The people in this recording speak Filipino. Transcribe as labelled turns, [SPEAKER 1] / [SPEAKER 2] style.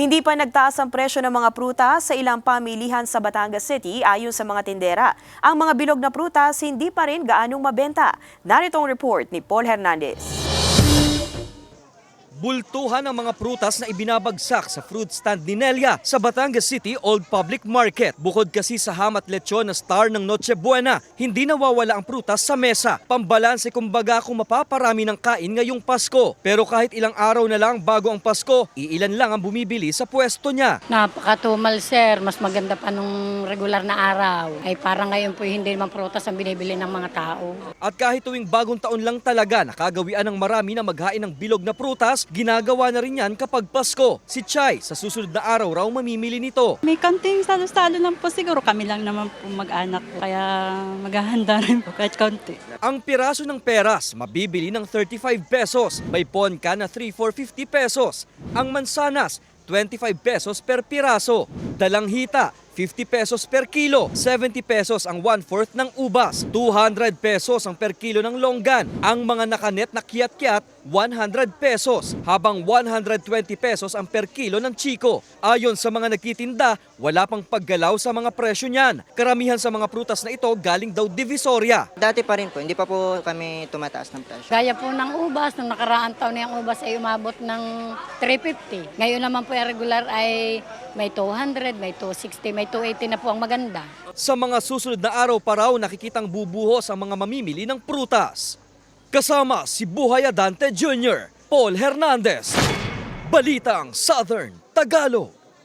[SPEAKER 1] Hindi pa nagtaas ang presyo ng mga prutas sa ilang pamilihan sa Batangas City ayon sa mga tindera. Ang mga bilog na prutas hindi pa rin gaanong mabenta. Narito ang report ni Paul Hernandez.
[SPEAKER 2] Bultuhan ang mga prutas na ibinabagsak sa fruit stand ni Nelia sa Batangas City Old Public Market. Bukod kasi sa ham at lechon na star ng Noche Buena, hindi nawawala ang prutas sa mesa. Pambalanse kumbaga kung mapaparami ng kain ngayong Pasko. Pero kahit ilang araw na lang bago ang Pasko, iilan lang ang bumibili sa pwesto niya.
[SPEAKER 3] Napakatumal sir, mas maganda pa nung regular na araw. Ay parang ngayon po hindi naman prutas ang binibili ng mga tao.
[SPEAKER 2] At kahit tuwing bagong taon lang talaga nakagawian ng marami na maghain ng bilog na prutas, ginagawa na rin yan kapag Pasko. Si Chai sa susunod na araw raw mamimili nito.
[SPEAKER 4] May kanting salo-salo lang po siguro kami lang naman po mag-anak po. Kaya maghahanda rin po kahit konti.
[SPEAKER 2] Ang piraso ng peras mabibili ng 35 pesos. May ponka na 3 for 50 pesos. Ang mansanas 25 pesos per piraso. Dalanghita 50 pesos per kilo, 70 pesos ang 1-4 ng ubas, 200 pesos ang per kilo ng longgan. Ang mga nakanet na kiyat-kiyat, 100 pesos, habang 120 pesos ang per kilo ng chiko. Ayon sa mga nagtitinda, wala pang paggalaw sa mga presyo niyan. Karamihan sa mga prutas na ito galing daw Divisoria.
[SPEAKER 5] Dati pa rin po, hindi pa po kami tumataas ng presyo.
[SPEAKER 3] Gaya po ng ubas, nung nakaraang taon na yung ubas ay umabot ng 350. Ngayon naman po yung regular ay may 200, may 260, may 280 na po ang maganda.
[SPEAKER 2] Sa mga susunod na araw pa raw nakikitang bubuhos ang mga mamimili ng prutas. Kasama si Buhay Adante Jr., Paul Hernandez. Balitang Southern Tagalog.